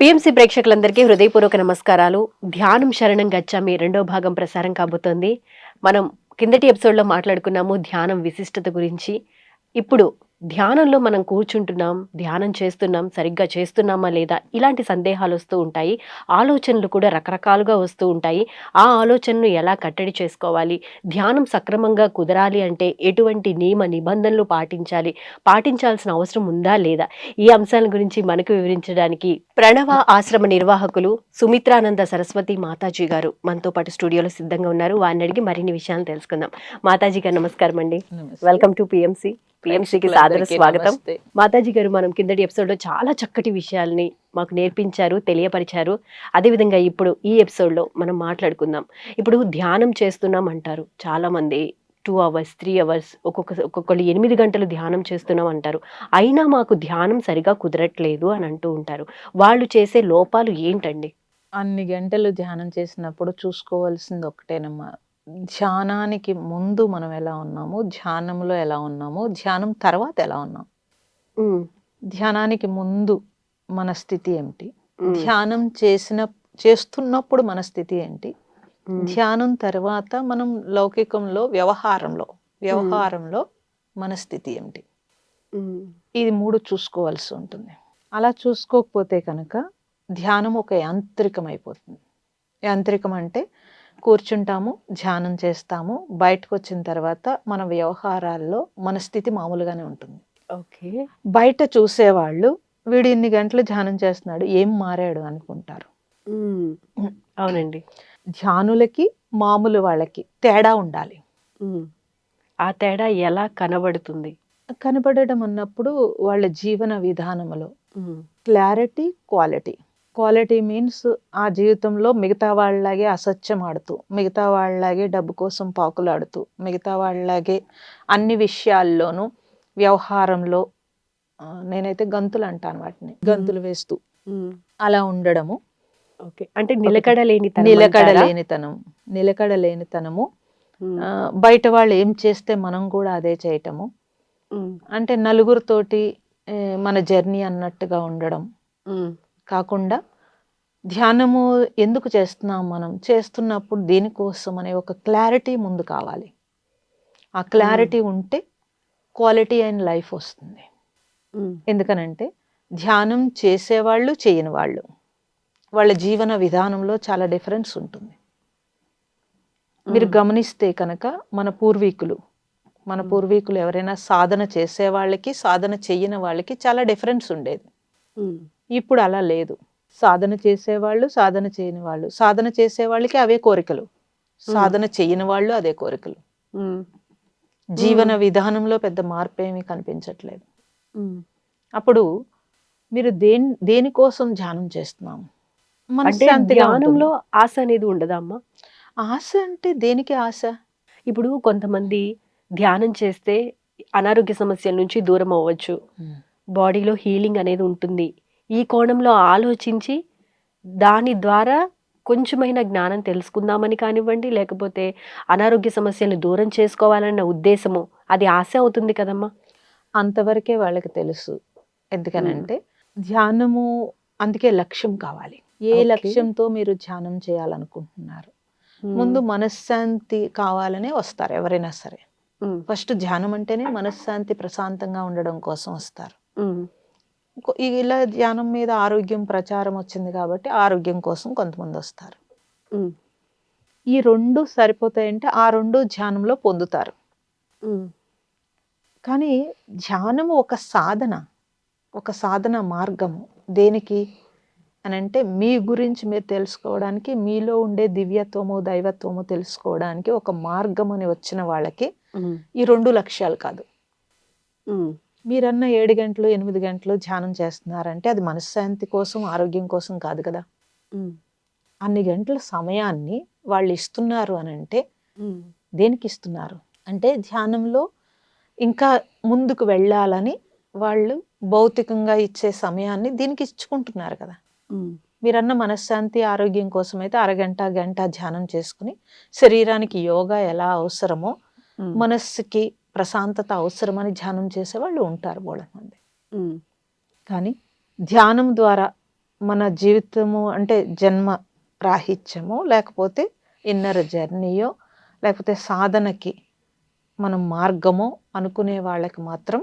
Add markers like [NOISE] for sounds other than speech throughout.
PMC ప్రేక్షకులందరికీ హృదయపూర్వక నమస్కారాలు. ధ్యానం శరణం గచ్చామి రెండో భాగం ప్రసారం కాబోతోంది. మనం కిందటి ఎపిసోడ్లో మాట్లాడుకున్నాము ధ్యానం విశిష్టత గురించి. ఇప్పుడు ధ్యానంలో మనం కూర్చుంటున్నాం ధ్యానం చేస్తున్నాం సరిగ్గా చేస్తున్నామా లేదా ఇలాంటి సందేహాలు వస్తూ ఉంటాయి. ఆలోచనలు కూడా రకరకాలుగా వస్తూ ఉంటాయి. ఆ ఆలోచనను ఎలా కట్టడి చేసుకోవాలి? ధ్యానం సక్రమంగా కుదరాలి అంటే ఎటువంటి నియమ నిబంధనలు పాటించాలి? పాటించాల్సిన అవసరం ఉందా లేదా? ఈ అంశాల గురించి మనకు వివరించడానికి ప్రణవ ఆశ్రమ నిర్వాహకులు సుమిత్రానంద సరస్వతి మాతాజీ గారు మనతో పాటు స్టూడియోలో సిద్ధంగా ఉన్నారు. వారిని అడిగి మరిన్ని విషయాలు తెలుసుకుందాం. మాతాజీ గారు నమస్కారం అండి వెల్కమ్ టు పిఎంసి పిఎంసికి సాదర స్వాగతం. మాతాజీ గారు మనం కిందటి ఎపిసోడ్లో చాలా చక్కటి విషయాల్ని మాకు నేర్పించారు తెలియపరిచారు. అదేవిధంగా ఇప్పుడు ఈ ఎపిసోడ్లో మనం మాట్లాడుకుందాం. ఇప్పుడు ధ్యానం చేస్తున్నాం అంటారు. చాలా మంది టూ అవర్స్ త్రీ అవర్స్ ఒక్కొక్క ఒక్కొక్కళ్ళు ఎనిమిది గంటలు ధ్యానం చేస్తున్నాం అంటారు. అయినా మాకు ధ్యానం సరిగా కుదరట్లేదు అని అంటూ ఉంటారు. వాళ్ళు చేసే లోపాలు ఏంటండి? అన్ని గంటలు ధ్యానం చేసినప్పుడు చూసుకోవాల్సింది ఒకటేనమ్మా ధ్యానానికి ముందు మనం ఎలా ఉన్నాము ధ్యానంలో ఎలా ఉన్నాము ధ్యానం తర్వాత ఎలా ఉన్నాం? ధ్యానానికి ముందు మన స్థితి ఏమిటి ధ్యానం చేసిన చేస్తున్నప్పుడు మన స్థితి ఏంటి? ధ్యానం తర్వాత మనం లౌకికంలో వ్యవహారంలో వ్యవహారంలో మన స్థితి ఏమిటి ఇది మూడు చూసుకోవాల్సి ఉంటుంది. అలా చూసుకోకపోతే కనుక ధ్యానం ఒక యాంత్రికం అయిపోతుంది యాంత్రికం అంటే కూర్చుంటాము ధ్యానం చేస్తాము. బయటకు వచ్చిన తర్వాత మన వ్యవహారాల్లో మన స్థితి మామూలుగానే ఉంటుంది. ఓకే. బయట చూసేవాళ్ళు వీడు ఇన్ని గంటలు ధ్యానం చేస్తున్నాడు ఏం మారాడు అనుకుంటారు. అవునండి. ధ్యానులకి మామూలు వాళ్ళకి తేడా ఉండాలి. ఆ తేడా ఎలా కనబడుతుంది? కనబడడం అన్నప్పుడు వాళ్ళ జీవన విధానంలో um, clarity quality. Quality means ఆ జీవితంలో మిగతా వాళ్ళలాగే అసత్యం ఆడుతూ మిగతా వాళ్ళలాగే డబ్బు కోసం పాకులాడుతూ మిగతా వాళ్ళలాగే అన్ని విషయాల్లోనూ వ్యవహారంలో నేనైతే గంతులు అంటాను వాటిని. గంతులు వేస్తూ అలా ఉండడము. ఓకే. అంటే నిలకడ లేని నిలకడ లేనితనం. నిలకడ లేనితనము. బయట వాళ్ళు ఏం చేస్తే మనం కూడా అదే చేయటము. అంటే నలుగురితోటి మన జర్నీ అన్నట్టుగా ఉండడం. కాకుండా ధ్యానము ఎందుకు చేస్తున్నాం మనం? చేస్తున్నప్పుడు దేనికోసం అనే ఒక క్లారిటీ ముందు కావాలి. ఆ క్లారిటీ ఉంటే క్వాలిటీ అయిన లైఫ్ వస్తుంది. ఎందుకనంటే ధ్యానం చేసేవాళ్ళు చేయని వాళ్ళు వాళ్ళ జీవన విధానంలో చాలా డిఫరెన్స్ ఉంటుంది. మీరు గమనిస్తే కనుక మన పూర్వీకులు మన పూర్వీకులు ఎవరైనా సాధన చేసే వాళ్ళకి సాధన చెయ్యని వాళ్ళకి చాలా డిఫరెన్స్ ఉండేది. ఇప్పుడు అలా లేదు. సాధన చేసేవాళ్ళు సాధన చేయని వాళ్ళు. సాధన చేసే వాళ్ళకి అవే కోరికలు. సాధన చేయని వాళ్ళు అదే కోరికలు. జీవన విధానంలో పెద్ద మార్పు ఏమీ కనిపించట్లేదు అప్పుడు మీరు దేని దేనికోసం ధ్యానం చేస్తున్నాం. ధ్యానంలో ఆశ అనేది ఉండదా అమ్మా? ఆశ అంటే దేనికి ఆశ? ఇప్పుడు కొంతమంది ధ్యానం చేస్తే అనారోగ్య సమస్యల నుంచి దూరం అవ్వచ్చు. బాడీలో హీలింగ్ అనేది ఉంటుంది. ఈ కోణంలో ఆలోచించి దాని ద్వారా కొంచెమైన జ్ఞానం తెలుసుకుందామని కానివ్వండి లేకపోతే అనారోగ్య సమస్యలను దూరం చేసుకోవాలన్న ఉద్దేశము అది ఆశ అవుతుంది కదమ్మా? అంతవరకే వాళ్ళకి తెలుసు. ఎందుకనంటే ధ్యానము అందుకే లక్ష్యం కావాలి. ఏ. లక్ష్యంతో మీరు ధ్యానం చేయాలనుకుంటున్నారు? ముందు మనశ్శాంతి కావాలనే వస్తారు ఎవరైనా సరే. ఫస్ట్ ధ్యానం అంటేనే మనశ్శాంతి ప్రశాంతంగా ఉండడం కోసం వస్తారు. ఇలా ధ్యానం మీద ఆరోగ్యం ప్రచారం వచ్చింది కాబట్టి ఆరోగ్యం కోసం కొంతమంది వస్తారు. ఈ రెండు సరిపోతాయంటే ఆ రెండు ధ్యానంలో పొందుతారు. కానీ ధ్యానము ఒక సాధన ఒక సాధన మార్గము. దేనికి? అని అంటే మీ గురించి మీరు తెలుసుకోవడానికి మీలో ఉండే దివ్యత్వము దైవత్వము తెలుసుకోవడానికి ఒక మార్గం అని వచ్చిన వాళ్ళకి ఈ రెండు లక్ష్యాలు కాదు. మీరన్న ఏడు గంటలు ఎనిమిది గంటలు ధ్యానం చేస్తున్నారంటే అది మనశ్శాంతి కోసం ఆరోగ్యం కోసం కాదు కదా. అన్ని గంటల సమయాన్ని వాళ్ళు ఇస్తున్నారు అని అంటే దేనికి ఇస్తున్నారు? అంటే ధ్యానంలో ఇంకా ముందుకు వెళ్ళాలని వాళ్ళు భౌతికంగా ఇచ్చే సమయాన్ని దీనికి ఇచ్చుకుంటున్నారు కదా. మీరన్న మనశ్శాంతి ఆరోగ్యం కోసం అయితే అరగంట గంట ధ్యానం చేసుకుని శరీరానికి యోగా ఎలా అవసరమో మనస్సుకి ప్రశాంతత అవసరమని ధ్యానం చేసే వాళ్ళు ఉంటారు బోళ మంది. కానీ ధ్యానం ద్వారా మన జీవితము అంటే జన్మ రాహిత్యము లేకపోతే ఇన్నర్ జర్నీయో లేకపోతే సాధనకి మనం మార్గమో అనుకునే వాళ్ళకి మాత్రం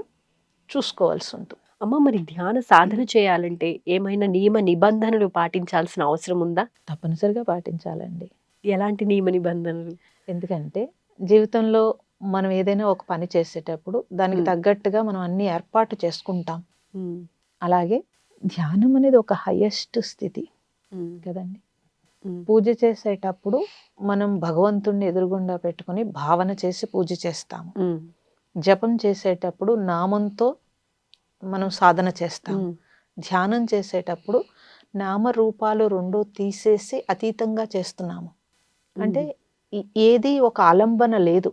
చూసుకోవాల్సి ఉంటుంది. అమ్మ మరి ధ్యాన సాధన చేయాలంటే ఏమైనా నియమ నిబంధనలు పాటించాల్సిన అవసరం ఉందా? తప్పనిసరిగా పాటించాలండి. ఎలాంటి నియమ నిబంధనలు? ఎందుకంటే జీవితంలో మనం ఏదైనా ఒక పని చేసేటప్పుడు దానికి. తగ్గట్టుగా మనం అన్ని ఏర్పాటు చేసుకుంటాం. అలాగే ధ్యానం అనేది ఒక హయ్యెస్ట్ స్థితి కదండి. పూజ చేసేటప్పుడు మనం భగవంతుణ్ణి ఎదురుగుండా పెట్టుకొని భావన చేసి పూజ చేస్తాము. జపం చేసేటప్పుడు నామంతో మనం సాధన చేస్తాం ధ్యానం చేసేటప్పుడు నామరూపాలు రెండు తీసేసి అతీతంగా చేస్తున్నాము. అంటే ఏది ఒక ఆలంబన లేదు.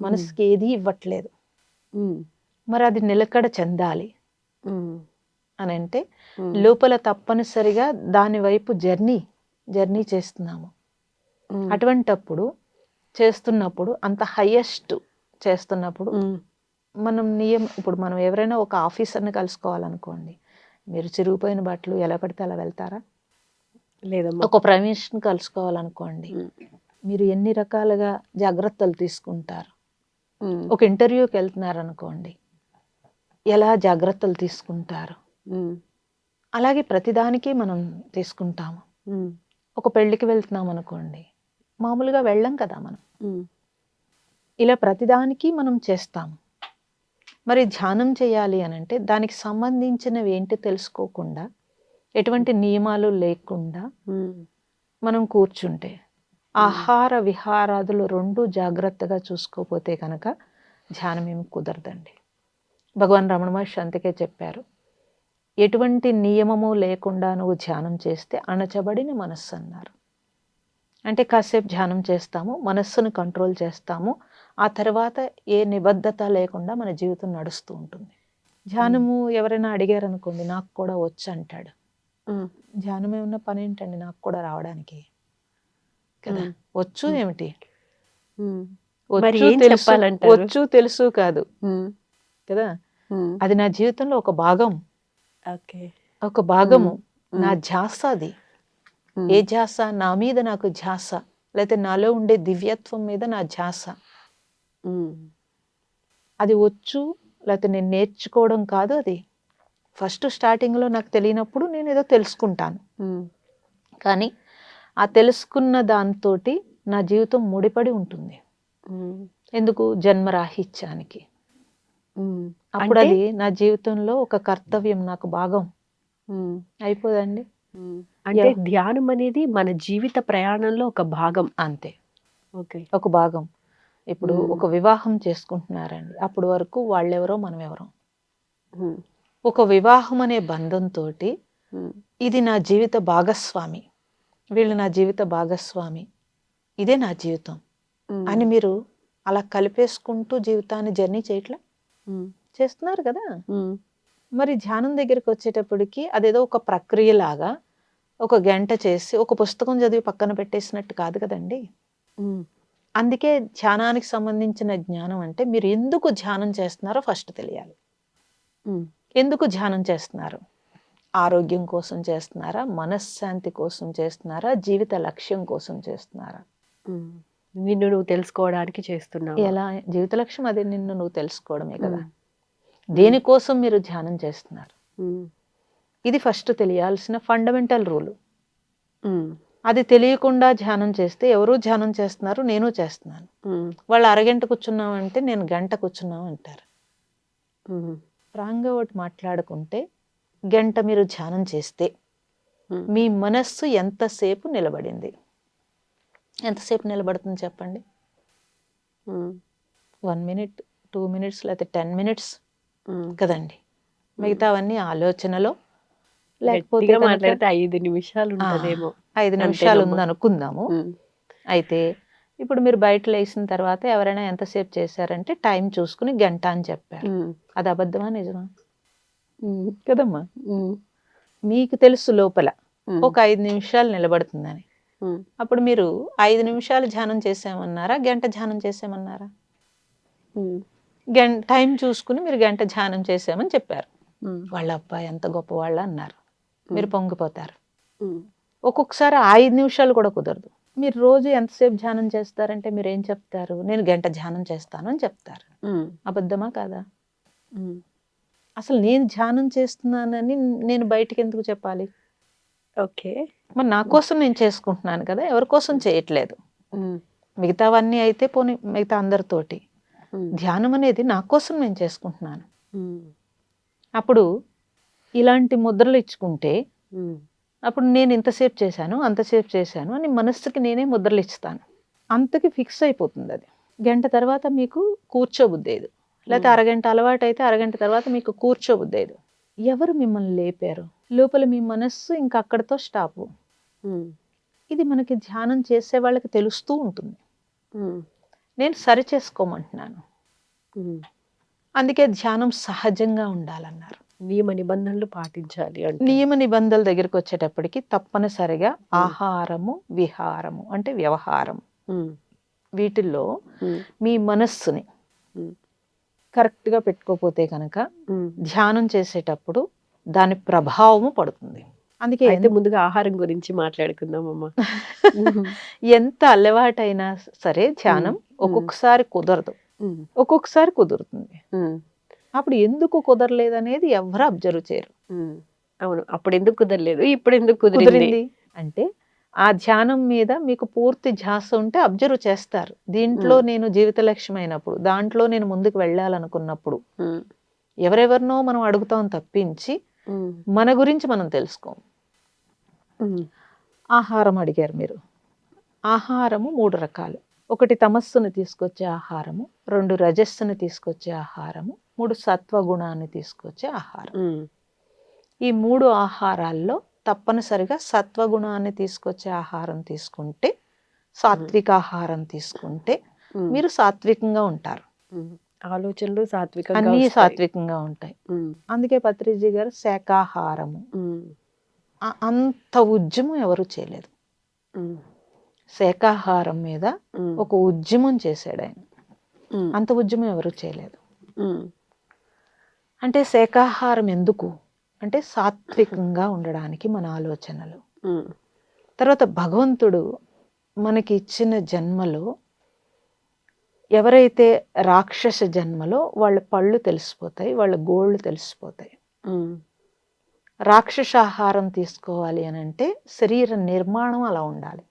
మనసుకి ఏది ఇవ్వట్లేదు. మరి అది నిలకడ చెందాలి అని అంటే లోపల తప్పనిసరిగా దాని వైపు జర్నీ జర్నీ చేస్తున్నాము. అటువంటప్పుడు చేస్తున్నప్పుడు అంత హయ్యెస్ట్ చేస్తున్నప్పుడు మనం నియం ఇప్పుడు మనం ఎవరైనా ఒక ఆఫీసర్ని కలుసుకోవాలనుకోండి మీరు చిరిగిపోయిన బట్టలు ఎలా పడితే అలా వెళ్తారా? లేదమ్మా. ఒక ప్రైమ్ మినిస్టర్ని కలుసుకోవాలనుకోండి మీరు ఎన్ని రకాలుగా జాగ్రత్తలు తీసుకుంటారు? ఒక ఇంటర్వ్యూకి వెళ్తున్నారు అనుకోండి ఎలా జాగ్రత్తలు తీసుకుంటారు? అలాగే ప్రతిదానికి మనం తీసుకుంటాము. ఒక పెళ్ళికి వెళ్తున్నాం అనుకోండి మామూలుగా వెళ్ళం కదా మనం. ఇలా ప్రతిదానికి మనం చేస్తాము. మరి ధ్యానం చేయాలి అని అంటే దానికి సంబంధించినవి ఏంటి తెలుసుకోకుండా ఎటువంటి నియమాలు లేకుండా మనం కూర్చుంటే ఆహార విహారాదులు రెండు జాగ్రత్తగా చూసుకోపోతే కనుక ధ్యానం ఏమి కుదరదండి. భగవాన్ రమణ మహర్షి అందుకే చెప్పారు ఎటువంటి నియమము లేకుండా నువ్వు ధ్యానం చేస్తే అణచబడిన మనస్సు అన్నారు. అంటే కాసేపు ధ్యానం చేస్తాము మనస్సును కంట్రోల్ చేస్తాము ఆ తర్వాత ఏ నిబద్ధత లేకుండా మన జీవితం నడుస్తూ ఉంటుంది. ధ్యానము ఎవరైనా అడిగారు అనుకోండి నాకు కూడా వచ్చు అంటాడు ధ్యానం ఏమన్నా పని ఏంటండి? నాకు కూడా రావడానికి. కదా. వచ్చు ఏమిటి? వచ్చు తెలుసు- కాదు. కదా? అది నా జీవితంలో ఒక భాగం. ఒక భాగము. నా ధ్యాస అది. ఏ ధ్యాస? నా మీద నాకు ధ్యాస. లేకపోతే నాలో ఉండే దివ్యత్వం మీద నా ధ్యాస. అది వచ్చు లేకపోతే నేను నేర్చుకోవడం కాదు అది. ఫస్ట్ స్టార్టింగ్లో నాకు తెలియనప్పుడు నేను ఏదో తెలుసుకుంటాను. కానీ ఆ తెలుసుకున్న దాంతోటి నా జీవితం ముడిపడి ఉంటుంది. ఎందుకు? జన్మరాహిత్యానికి. అప్పుడు అది నా జీవితంలో ఒక కర్తవ్యం నాకు భాగం. అయిపోదండి. అంటే ధ్యానం అనేది మన జీవిత ప్రయాణంలో ఒక భాగం. అంతే. ఓకే. ఒక భాగం. ఇప్పుడు. ఒక వివాహం చేసుకుంటున్నారండి. అప్పుడు వరకు వాళ్ళెవరో మనం ఎవరో ఒక వివాహం అనే బంధంతో ఇది నా జీవిత భాగస్వామి. వీళ్ళు నా జీవిత భాగస్వామి. ఇదే నా జీవితం. అని మీరు అలా కలిపేసుకుంటూ జీవితాన్ని జర్నీ చేయట్లా? చేస్తున్నారు కదా? మరి ధ్యానం దగ్గరికి వచ్చేటప్పటికి అదేదో ఒక ప్రక్రియలాగా ఒక గంట చేసి ఒక పుస్తకం చదివి పక్కన పెట్టేసినట్టు కాదు కదండి? అందుకే ధ్యానానికి సంబంధించిన జ్ఞానం అంటే మీరు ఎందుకు ధ్యానం చేస్తున్నారో ఫస్ట్ తెలియాలి. ఎందుకు ధ్యానం చేస్తున్నారు? ఆరోగ్యం కోసం చేస్తున్నారా? మనశ్శాంతి కోసం చేస్తున్నారా? జీవిత లక్ష్యం కోసం చేస్తున్నారా. నిన్ను నువ్వు తెలుసుకోవడానికి చేస్తున్నావు? ఎలా? జీవిత లక్ష్యం అదే నిన్ను నువ్వు తెలుసుకోవడమే కదా. దేనికోసం మీరు ధ్యానం చేస్తున్నారు? ఇది ఫస్ట్ తెలియాల్సిన ఫండమెంటల్ రూల్. అది తెలియకుండా ధ్యానం చేస్తే ఎవరు ధ్యానం చేస్తున్నారు? నేను చేస్తున్నాను. వాళ్ళు అరగంట కూర్చున్నామంటే నేను గంట కూర్చున్నాం అంటారు ఫ్రాంక్గా ఒకటి మాట్లాడుకుంటే గంట మీరు ధ్యానం చేస్తే. మీ మనస్సు ఎంతసేపు నిలబడింది? ఎంతసేపు నిలబడుతుంది చెప్పండి? వన్ మినిట్ టూ మినిట్స్ లేకపోతే టెన్ మినిట్స్. కదండి. మిగతావన్నీ ఆలోచనలో? లేకపోతే మాట్లాడితే ఐదు నిమిషాలు ఐదు నిమిషాలు అంతేనమ్మా. ఉంది అనుకుందాము ఉమ్, అయితే ఇప్పుడు మీరు బయట లేచిన తర్వాత ఎవరైనా ఎంతసేపు చేశారంటే టైం చూసుకుని గంట అని చెప్పారు. అది అబద్ధమా నిజమా? కదమ్మా? మీకు తెలుసు లోపల. ఒక ఐదు నిమిషాలు నిలబడుతుందని. అప్పుడు మీరు ఐదు నిమిషాలు ధ్యానం చేసామన్నారా గంట ధ్యానం చేసామన్నారా గంట టైం చూసుకుని మీరు గంట ధ్యానం చేసామని చెప్పారు. వాళ్ళ అబ్బాయి ఎంత గొప్పవాళ్ళ అన్నారు. మీరు పొంగిపోతారు. ఒక్కొక్కసారి ఐదు నిమిషాలు కూడా కుదరదు. మీరు రోజు ఎంతసేపు ధ్యానం చేస్తారంటే మీరు ఏం చెప్తారు? నేను గంట ధ్యానం చేస్తాను అని చెప్తారు. అబద్ధమా కాదా? అసలు నేను ధ్యానం చేస్తున్నానని నేను బయటికి ఎందుకు చెప్పాలి? ఓకే. మరి నా కోసం నేను చేసుకుంటున్నాను కదా ఎవరి కోసం చేయట్లేదు. మిగతావన్నీ అయితే పోనీ మిగతా అందరితోటి. ధ్యానం అనేది నా కోసం నేను చేసుకుంటున్నాను. అప్పుడు ఇలాంటి ముద్రలు ఇచ్చుకుంటే అప్పుడు నేను ఇంతసేపు చేశాను అంతసేపు చేశాను అని మనస్సుకి నేనే ముద్రలు ఇస్తాను. అంతకి ఫిక్స్ అయిపోతుంది అది. గంట తర్వాత మీకు కూర్చోబుద్దేదు లేకపోతే అరగంట అలవాటు అయితే అరగంట తర్వాత మీకు కూర్చోబుద్దేదు ఎవరు మిమ్మల్ని లేపారు? లోపల మీ మనస్సు ఇంకా అక్కడితో స్టాపు. ఇది మనకి ధ్యానం చేసే వాళ్ళకి తెలుస్తూ ఉంటుంది. నేను సరి చేసుకోమంటున్నాను. అందుకే ధ్యానం సహజంగా ఉండాలన్నారు. నియమ నిబంధనలు పాటించాలి అంటే. నియమ నిబంధనల దగ్గరికి వచ్చేటప్పటికి తప్పనిసరిగా ఆహారము విహారము అంటే వ్యవహారం. వీటిల్లో మీ మనస్సుని కరెక్ట్గా పెట్టుకోపోతే కనుక ధ్యానం చేసేటప్పుడు దాని ప్రభావము పడుతుంది. అందుకే అయితే ముందుగా ఆహారం గురించి మాట్లాడుకుందాం అమ్మా [LAUGHS] ఎంత అలవాటైనా సరే ధ్యానం ఒక్కొక్కసారి కుదరదు. ఒక్కొక్కసారి కుదురుతుంది. అప్పుడు ఎందుకు కుదరలేదు అనేది ఎవరు అబ్జర్వ్ చేయరు. అవును. అప్పుడు ఎందుకు కుదరలేదు? ఇప్పుడు ఎందుకు కుదిరింది? కుదిరింది అంటే ఆ ధ్యానం మీద మీకు పూర్తి ధ్యాస ఉంటే అబ్జర్వ్ చేస్తారు. దీంట్లో నేను జీవిత లక్ష్యం అయినప్పుడు దాంట్లో నేను ముందుకు వెళ్ళాలనుకున్నప్పుడు ఎవరెవరినో మనం అడుగుతాం తప్పించి మన గురించి మనం తెలుసుకోం. ఆహారం అడిగారు మీరు. ఆహారము మూడు రకాలు. ఒకటి తమస్సును తీసుకొచ్చే ఆహారము రెండు రజస్సును తీసుకొచ్చే ఆహారము మూడు సత్వగుణాన్ని తీసుకొచ్చే ఆహారం. ఈ మూడు ఆహారాల్లో తప్పనిసరిగా సత్వగుణాన్ని తీసుకొచ్చే ఆహారం తీసుకుంటే సాత్విక ఆహారం తీసుకుంటే మీరు సాత్వికంగా ఉంటారు. ఆలోచనలు సాత్వికంగా అన్నీ. సాత్వికంగా ఉంటాయి. అందుకే పత్రిజీ గారు ఆ- అంత ఉద్యమం ఎవరు చేయలేదు. ఉమ్, శాకాహారం మీద ఒక ఉద్యమం చేశాడు ఆయన. అంత ఉద్యమం ఎవరు చేయలేదు. అంటే శాకాహారం ఎందుకు? అంటే సాత్వికంగా ఉండడానికి మన ఆలోచనలు. తర్వాత భగవంతుడు మనకి ఇచ్చిన జన్మలో ఎవరైతే రాక్షస జన్మలో వాళ్ళ పళ్ళు తెలిసిపోతాయి వాళ్ళ గోళ్ళు తెలిసిపోతాయి. ఉమ్, రాక్షస ఆహారం తీసుకోవాలి అని అంటే శరీర నిర్మాణం అలా ఉండాలి.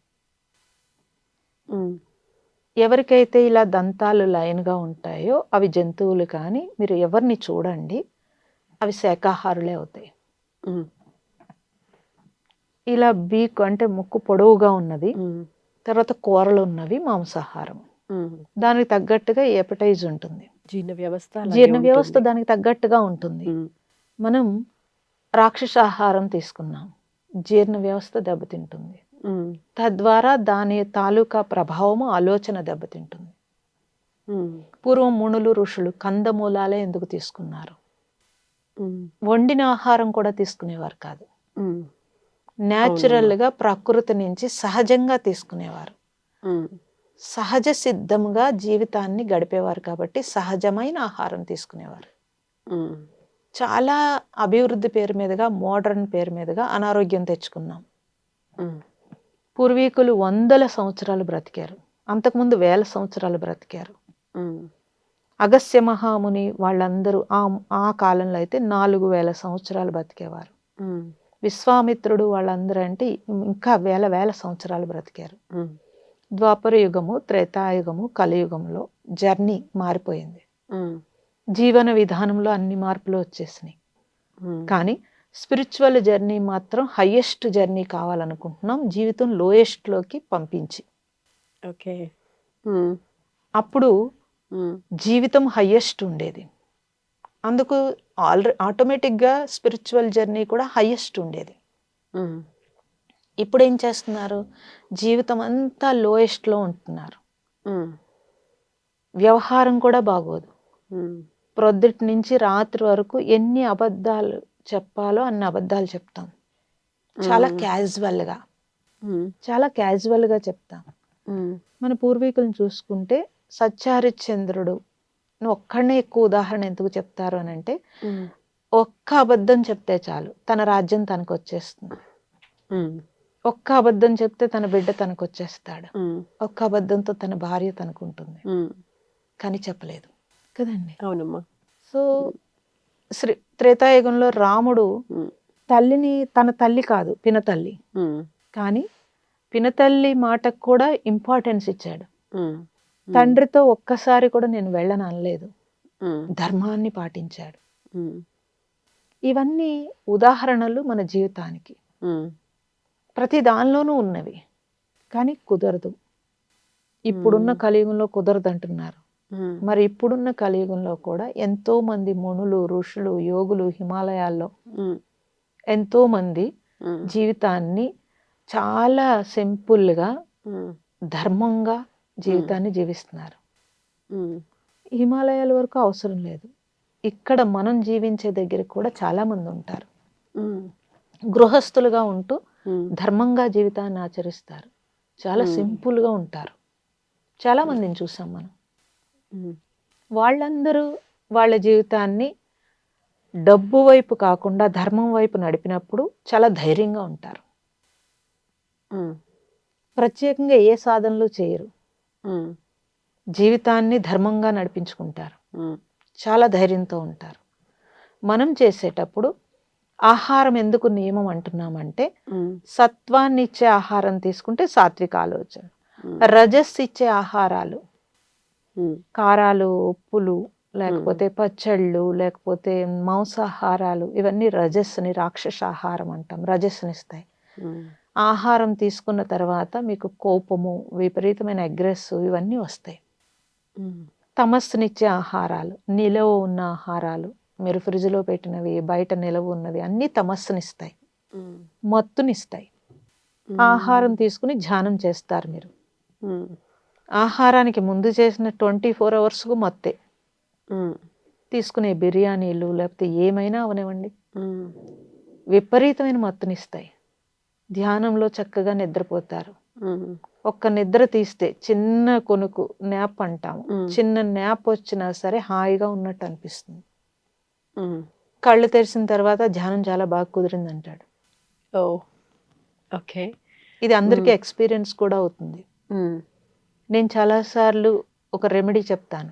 ఎవరికైతే ఇలా దంతాలు లైన్గా ఉంటాయో అవి జంతువులు కానీ మీరు ఎవరిని చూడండి అవి శాకాహారులే అవుతాయి. ఇలా బీక్ అంటే ముక్కు పొడవుగా ఉన్నది. తర్వాత కూరలు ఉన్నవి మాంసాహారం. దానికి తగ్గట్టుగా ఎపటైజ్ ఉంటుంది. జీర్ణ వ్యవస్థ జీర్ణ వ్యవస్థ. దానికి తగ్గట్టుగా ఉంటుంది. మనం రాక్షస ఆహారం తీసుకున్నాం. జీర్ణ వ్యవస్థ దెబ్బతింటుంది. తద్వారా దాని తాలూకా ప్రభావము ఆలోచన దెబ్బతింటుంది. పూర్వం మునులు ఋషులు కందమూలాలే ఎందుకు తీసుకున్నారు? వండిన ఆహారం కూడా తీసుకునేవారు కాదు. న్యాచురల్గా ప్రకృతి నుంచి సహజంగా తీసుకునేవారు. సహజ సిద్ధంగా జీవితాన్ని గడిపేవారు కాబట్టి సహజమైన ఆహారం తీసుకునేవారు. చాలా అభివృద్ధి పేరు మీదుగా మోడర్న్ పేరు మీదుగా అనారోగ్యం తెచ్చుకున్నాం. పూర్వీకులు వందల సంవత్సరాలు బ్రతికారు. అంతకుముందు వేల సంవత్సరాలు బ్రతికారు. అగస్త్య మహాముని వాళ్ళందరూ ఆ ఆ కాలంలో అయితే నాలుగు వేల సంవత్సరాలు బతికేవారు విశ్వామిత్రుడు వాళ్ళందరూ అంటే ఇంకా వేల వేల సంవత్సరాలు బ్రతికారు. ద్వాపర యుగము త్రేతాయుగము కలియుగంలో జర్నీ మారిపోయింది. జీవన విధానంలో అన్ని మార్పులు వచ్చేసినాయి. కానీ స్పిరిచువల్ జర్నీ మాత్రం హయ్యెస్ట్ జర్నీ కావాలనుకుంటున్నాం జీవితం లోయెస్ట్లోకి పంపించి. ఓకే. అప్పుడు జీవితం హయ్యెస్ట్ ఉండేది. అందుకు ఆల్రెడీ ఆటోమేటిక్గా స్పిరిచువల్ జర్నీ కూడా హయ్యెస్ట్ ఉండేది. ఉమ్, ఇప్పుడు ఏం చేస్తున్నారు? జీవితం అంతా లోయెస్ట్లో ఉంటున్నారు. ఉమ్, వ్యవహారం కూడా బాగోదు. ప్రొద్దుటి నుంచి రాత్రి వరకు ఎన్ని అబద్ధాలు చెప్పాలో అన్ని అబద్ధాలు చెప్తాం. చాలా. క్యాజువల్గా చాలా క్యాజువల్గా చెప్తాం. మన పూర్వీకులను చూసుకుంటే సత్యహరిశ్చంద్రుడు. ఒక్కడనే ఎక్కువ ఉదాహరణ ఎందుకు చెప్తారు అని అంటే ఒక్క అబద్ధం చెప్తే చాలు తన రాజ్యం తనకు వచ్చేస్తుంది ఒక్క అబద్ధం చెప్తే తన బిడ్డ తనకు వచ్చేస్తాడు ఒక్క అబద్ధంతో తన భార్య తనకుంటుంది. కానీ చెప్పలేదు. కదండి? అవునమ్మా. సో శ్రీ త్రేతాయుగంలో రాముడు తల్లిని తన తల్లి కాదు పినతల్లి. కానీ పినతల్లి మాటకు కూడా ఇంపార్టెన్స్ ఇచ్చాడు. తండ్రితో ఒక్కసారి కూడా నేను వెళ్ళను అనలేదు. ధర్మాన్ని పాటించాడు. ఇవన్నీ ఉదాహరణలు మన జీవితానికి. ప్రతి దానిలోనూ ఉన్నవి. కానీ కుదరదు. ఇప్పుడున్న. కలియుగంలో కుదరదు అంటున్నారు మరి ఇప్పుడున్న కలియుగంలో కూడా ఎంతో మంది మునులు ఋషులు యోగులు హిమాలయాల్లో ఎంతో మంది జీవితాన్ని చాలా సింపుల్గా ధర్మంగా జీవితాన్ని జీవిస్తున్నారు. హిమాలయాల వరకు అవసరం లేదు. ఇక్కడ మనం జీవించే దగ్గర కూడా చాలా మంది ఉంటారు. గృహస్థులుగా ఉంటూ ధర్మంగా జీవితాన్ని ఆచరిస్తారు. చాలా. సింపుల్గా ఉంటారు. చాలా మందిని చూసాం మనం. వాళ్ళందరూ వాళ్ళ జీవితాన్ని డబ్బు వైపు కాకుండా ధర్మం వైపు నడిపినప్పుడు చాలా ధైర్యంగా ఉంటారు. ప్రత్యేకంగా ఏ సాధనలు చేయరు. జీవితాన్ని ధర్మంగా నడిపించుకుంటారు. చాలా ధైర్యంతో ఉంటారు. మనం చేసేటప్పుడు ఆహారం ఎందుకు నియమం అంటున్నామంటే సత్వాన్ని ఇచ్చే ఆహారం తీసుకుంటే సాత్విక ఆలోచన. రజస్ ఇచ్చే ఆహారాలు కారాలు ఉప్పులు లేకపోతే పచ్చళ్ళు లేకపోతే మాంసాహారాలు ఇవన్నీ రజస్సుని రాక్షస ఆహారం అంటాం రజస్సుని ఇస్తాయి ఉమ్, ఆహారం తీసుకున్న తర్వాత మీకు కోపము విపరీతమైన అగ్రెస్ ఇవన్నీ వస్తాయి. తమస్సునిచ్చే ఆహారాలు నిలవ ఉన్న ఆహారాలు మీరు ఫ్రిడ్జ్లో పెట్టినవి బయట నిలవ ఉన్నవి అన్నీ తమస్సునిస్తాయి. మత్తునిస్తాయి. ఆహారం తీసుకుని ధ్యానం చేస్తారు మీరు. ఆహారానికి ముందు చేసిన ట్వంటీ ఫోర్ అవర్స్కు మత్తే. తీసుకునే బిర్యానీలు లేకపోతే ఏమైనా అవనివ్వండి. విపరీతమైన మత్తునిస్తాయి. ధ్యానంలో చక్కగా నిద్రపోతారు. ఒక్క నిద్ర తీస్తే చిన్న కొనుకు న్యాప్ అంటాము. చిన్న న్యాప్ వచ్చినా సరే హాయిగా ఉన్నట్టు అనిపిస్తుంది. కళ్ళు తెరిచిన తర్వాత ధ్యానం చాలా బాగా కుదిరింది అంటాడు ఓ. ఓకే. ఇది అందరికీ ఎక్స్పీరియన్స్ కూడా అవుతుంది. నేను చాలాసార్లు ఒక రెమెడీ చెప్తాను.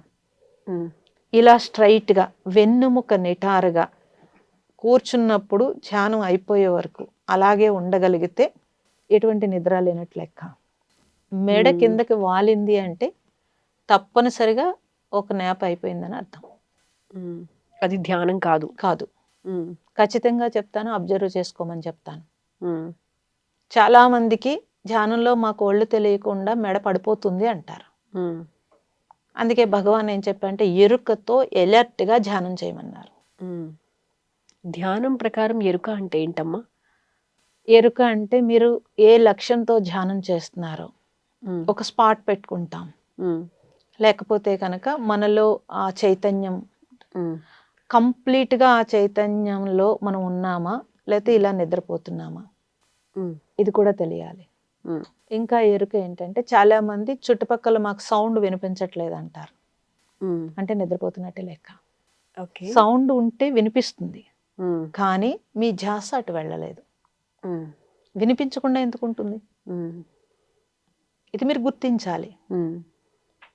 ఇలా స్ట్రైట్గా వెన్నుముక నిటారుగా కూర్చున్నప్పుడు ధ్యానం అయిపోయే వరకు అలాగే ఉండగలిగితే ఎటువంటి నిద్ర లేనట్లు లెక్క. మెడ. కిందకి వాలింది అంటే తప్పనిసరిగా ఒక నేప అయిపోయిందని అర్థం. అది ధ్యానం కాదు. కాదు. ఖచ్చితంగా చెప్తాను అబ్జర్వ్ చేసుకోమని చెప్తాను. చాలా మందికి ధ్యానంలో మాకు ఒళ్ళు తెలియకుండా మెడ పడిపోతుంది అంటారు. అందుకే భగవాన్ ఏం చెప్పంటే ఎరుకతో ఎలర్ట్గా ధ్యానం చేయమన్నారు. ధ్యానం ప్రకారం ఎరుక అంటే ఏంటమ్మా? ఎరుక అంటే మీరు ఏ లక్ష్యంతో ధ్యానం చేస్తున్నారో ఒక స్పాట్ పెట్టుకుంటాం. లేకపోతే కనుక మనలో ఆ చైతన్యం కంప్లీట్గా ఆ చైతన్యంలో మనం ఉన్నామా? లేకపోతే ఇలా నిద్రపోతున్నామా? ఇది కూడా తెలియాలి. ఇంకా ఎరుక ఏంటంటే చాలా మంది చుట్టుపక్కల మాకు సౌండ్ వినిపించట్లేదు అంటారు. అంటే నిద్రపోతున్నట్టే లెక్క. ఓకే. సౌండ్ ఉంటే వినిపిస్తుంది. కానీ మీ ధ్యాస అటు వెళ్ళలేదు. వినిపించకుండా ఎందుకు ఉంటుంది ఇది మీరు గుర్తించాలి.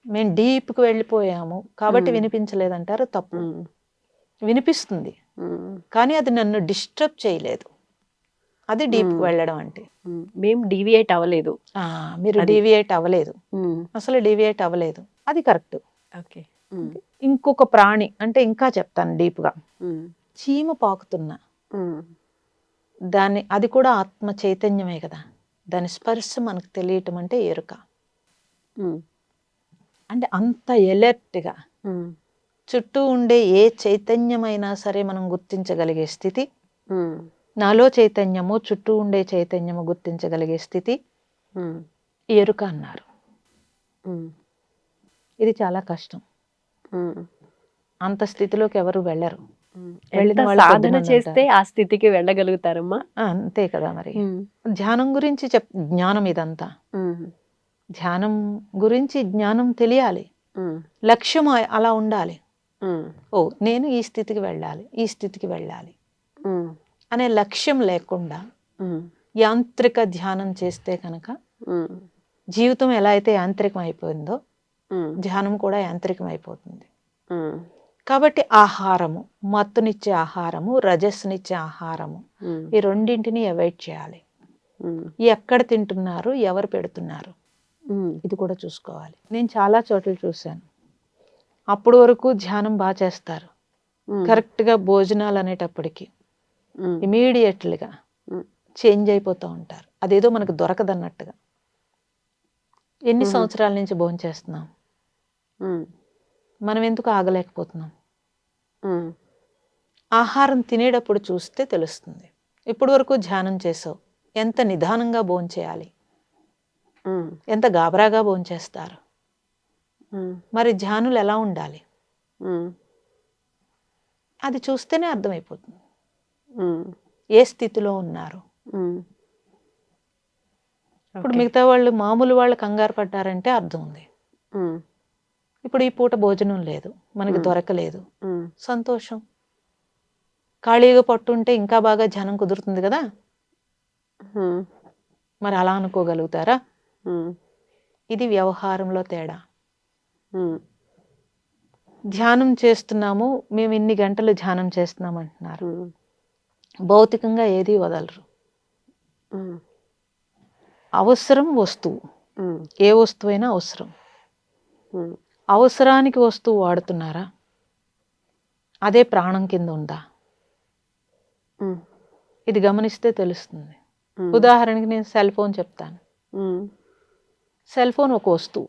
మేము డీప్కి వెళ్ళిపోయాము కాబట్టి. వినిపించలేదంటారు తప్పు. వినిపిస్తుంది. కానీ అది నన్ను డిస్టర్బ్ చేయలేదు. అది మ్మ్. వెళ్ళడం అంటే. మేము డీవియేట్ అవ్వలేదు. మీరు. డీవియేట్ అవ్వలేదు. అసలు డీవియేట్ అవ్వలేదు. అది కరెక్ట్. ఓకే. ఇంకొక ప్రాణి అంటే ఇంకా చెప్తాను డీప్గా. చీమ పాకుతున్న. దాన్ని అది కూడా ఆత్మ చైతన్యమే కదా. దాని స్పర్శ మనకు తెలియటం అంటే ఎరుక. అంటే అంత ఎలర్ట్గా. చుట్టూ ఉండే ఏ చైతన్యమైనా సరే మనం గుర్తించగలిగే స్థితి. నాలో చైతన్యము చుట్టూ ఉండే చైతన్యము గుర్తించగలిగే స్థితి. ఎరుక అన్నారు. ఇది చాలా కష్టం. అంత స్థితిలోకి ఎవరు వెళ్ళరు. ఎంత సాధన చేస్తే ఆ స్థితికి వెళ్ళగలుగుతారమ్మా? అంతే కదా మరి. ధ్యానం గురించి చెప్ జ్ఞానం ఇదంతా. ధ్యానం గురించి జ్ఞానం తెలియాలి. లక్ష్యం అలా ఉండాలి. ఓ నేను ఈ స్థితికి వెళ్ళాలి ఈ స్థితికి వెళ్ళాలి అనే లక్ష్యం లేకుండా యాంత్రిక ధ్యానం చేస్తే కనుక జీవితం ఎలా అయితే యాంత్రికం అయిపోయిందో ధ్యానం కూడా యాంత్రికం అయిపోతుంది కాబట్టి ఆహారము మత్తునిచ్చే ఆహారము రజస్సునిచ్చే ఆహారము. ఈ రెండింటిని అవాయిడ్ చేయాలి. ఎక్కడ తింటున్నారు ఎవరు పెడుతున్నారు? ఇది కూడా చూసుకోవాలి. నేను చాలా చోట్ల చూశాను. అప్పుడు వరకు ధ్యానం బాగా చేస్తారు. కరెక్ట్గా భోజనాలు అనేటప్పటికి ఇమీడియట్లుగా చేంజ్ అయిపోతూ ఉంటారు. అదేదో మనకు దొరకదన్నట్టుగా. ఎన్ని. సంవత్సరాల నుంచి భోజనం చేస్తున్నాం మనం ఎందుకు ఆగలేకపోతున్నాం? ఆహారం తినేటప్పుడు చూస్తే తెలుస్తుంది. ఇప్పటి వరకు ధ్యానం చేసావు ఎంత నిదానంగా భోంచేయాలి ఎంత గాబరాగా భోంచేస్తారు మరి ధ్యానులు ఎలా ఉండాలి? అది చూస్తేనే అర్థమైపోతుంది. ఏ స్థితిలో ఉన్నారు. ఇప్పుడు. మిగతా వాళ్ళు మామూలు వాళ్ళు కంగారు పడ్డారంటే అర్థం ఉంది. ఇప్పుడు ఈ పూట భోజనం లేదు. మనకి. దొరకలేదు. సంతోషం. ఖాళీగా పట్టుంటే ఇంకా బాగా ధ్యానం కుదురుతుంది కదా? మరి అలా అనుకోగలుగుతారా? ఇది వ్యవహారంలో తేడా. ధ్యానం చేస్తున్నాము మేము ఇన్ని గంటలు ధ్యానం చేస్తున్నాం అంటున్నారు భౌతికంగా ఏది వదలరు. అవసరం వస్తువు. ఏ వస్తువైనా అవసరం. అవసరానికి వస్తువు వాడుతున్నారా? అదే ప్రాణం కింద ఉందా? ఇది గమనిస్తే తెలుస్తుంది. ఉదాహరణకి నేను సెల్ ఫోన్ చెప్తాను. సెల్ ఫోన్ ఒక వస్తువు.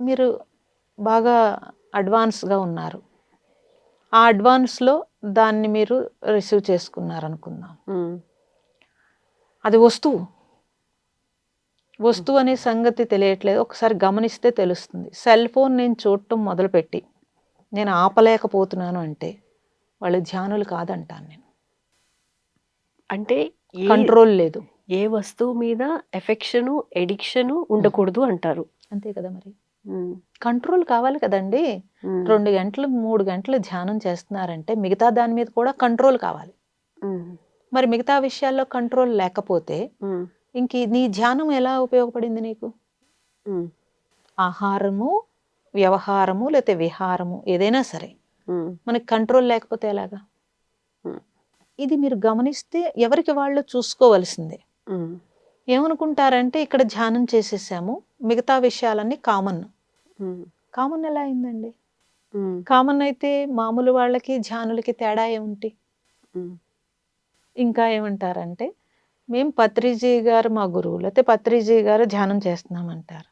మీరు బాగా అడ్వాన్స్గా ఉన్నారు. ఆ అడ్వాన్స్లో దాన్ని మీరు రిసీవ్ చేసుకున్నారు అనుకుందాం ఉమ్, అది వస్తువు. వస్తువు అనే సంగతి తెలియట్లేదు. ఒకసారి గమనిస్తే తెలుస్తుంది. సెల్ ఫోన్ నేను చూడటం మొదలుపెట్టి నేను ఆపలేకపోతున్నాను అంటే వాళ్ళు ధ్యానులు కాదంటాను నేను. అంటే కంట్రోల్ లేదు. ఏ వస్తువు మీద ఎఫెక్షను ఎడిక్షను ఉండకూడదు అంటారు. అంతే కదా మరి. కంట్రోల్ కావాలి కదండి. రెండు గంటలు మూడు గంటలు ధ్యానం చేస్తున్నారంటే మిగతా దాని మీద కూడా కంట్రోల్ కావాలి. మరి మిగతా విషయాల్లో కంట్రోల్ లేకపోతే ఇంక నీ ధ్యానం ఎలా ఉపయోగపడింది నీకు? ఆహారము వ్యవహారము లేకపోతే విహారము ఏదైనా సరే. మనకి కంట్రోల్ లేకపోతే ఎలాగా? ఇది మీరు గమనిస్తే ఎవరికి వాళ్ళు చూసుకోవలసిందే. ఏమనుకుంటారంటే ఇక్కడ ధ్యానం చేసేసాము మిగతా విషయాలన్నీ కామన్. కామన్ ఎలా అయిందండి? కామన్ అయితే మామూలు వాళ్ళకి ధ్యానులకి తేడా ఏమిటి? ఇంకా ఏమంటారంటే మేము పత్రిజీ గారు మా గురువు లేకపోతే పత్రిజీ గారు ధ్యానం చేస్తున్నామంటారు.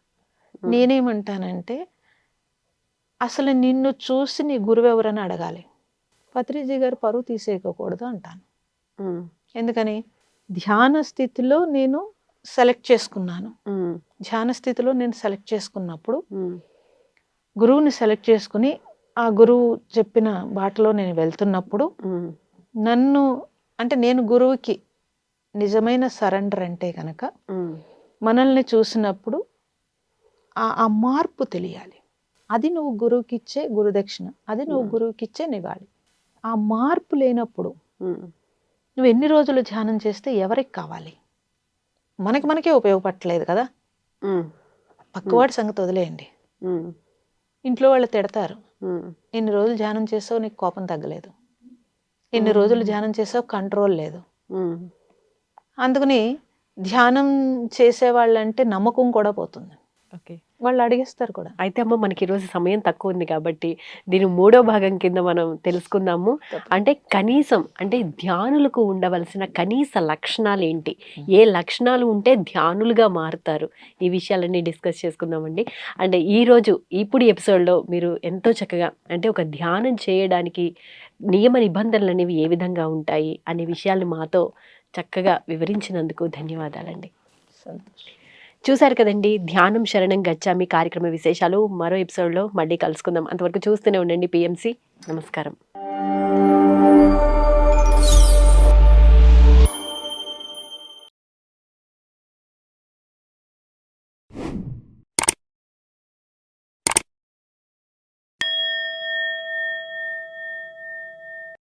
నేనేమంటానంటే అసలు నిన్ను చూసి నీ గురువు ఎవరని అడగాలి. పత్రిజీ గారు పరువు తీసేయకూడదు అంటాను. ఎందుకని? ధ్యాన స్థితిలో నేను సెలెక్ట్ చేసుకున్నాను. ధ్యాన స్థితిలో నేను సెలెక్ట్ చేసుకున్నప్పుడు గురువుని సెలెక్ట్ చేసుకుని ఆ గురువు చెప్పిన బాటలో నేను వెళ్తున్నప్పుడు నన్ను అంటే నేను గురువుకి నిజమైన సరెండర్ అంటే కనుక మనల్ని చూసినప్పుడు ఆ మార్పు తెలియాలి. అది నువ్వు గురువుకి ఇచ్చే గురుదక్షిణ అది నువ్వు. గురువుకి ఇచ్చే నివాళి. ఆ మార్పు లేనప్పుడు నువ్వు ఎన్ని రోజులు ధ్యానం చేస్తే ఎవరికి కావాలి? మనకి మనకే ఉపయోగపడట్లేదు కదా? పక్కవాడి సంగతి వదిలేయండి. ఇంట్లో వాళ్ళు తిడతారు. ఇన్ని రోజులు ధ్యానం చేసావు నీకు కోపం తగ్గలేదు. Hmm. రోజులు ధ్యానం చేసావు కంట్రోల్ లేదు. అందుకని ధ్యానం చేసే వాళ్ళంటే నమ్మకం కూడా పోతుంది. ఓకే. వాళ్ళు అడిగేస్తారు కూడా. అయితే అమ్మ మనకి ఈరోజు సమయం తక్కువ ఉంది కాబట్టి దీని మూడో భాగం కింద మనం తెలుసుకుందాము. అంటే కనీసం అంటే ధ్యానులకు ఉండవలసిన కనీస లక్షణాలు ఏంటి? ఏ లక్షణాలు ఉంటే ధ్యానులుగా మారుతారు? ఈ విషయాలన్నీ డిస్కస్ చేసుకుందామండి. అంటే ఈ రోజు ఇప్పుడు ఎపిసోడ్లో మీరు ఎంతో చక్కగా అంటే ఒక ధ్యానం చేయడానికి నియమ నిబంధనలు అనేవి ఏ విధంగా ఉంటాయి అనే విషయాల్ని మాతో చక్కగా వివరించినందుకు ధన్యవాదాలండి. సంతోషం. చూశారు కదండి ధ్యానం శరణం గచ్చామి కార్యక్రమ విశేషాలు. మరో ఎపిసోడ్లో మళ్ళీ కలుసుకుందాం. అంతవరకు చూస్తూనే ఉండండి పిఎంసి. నమస్కారం.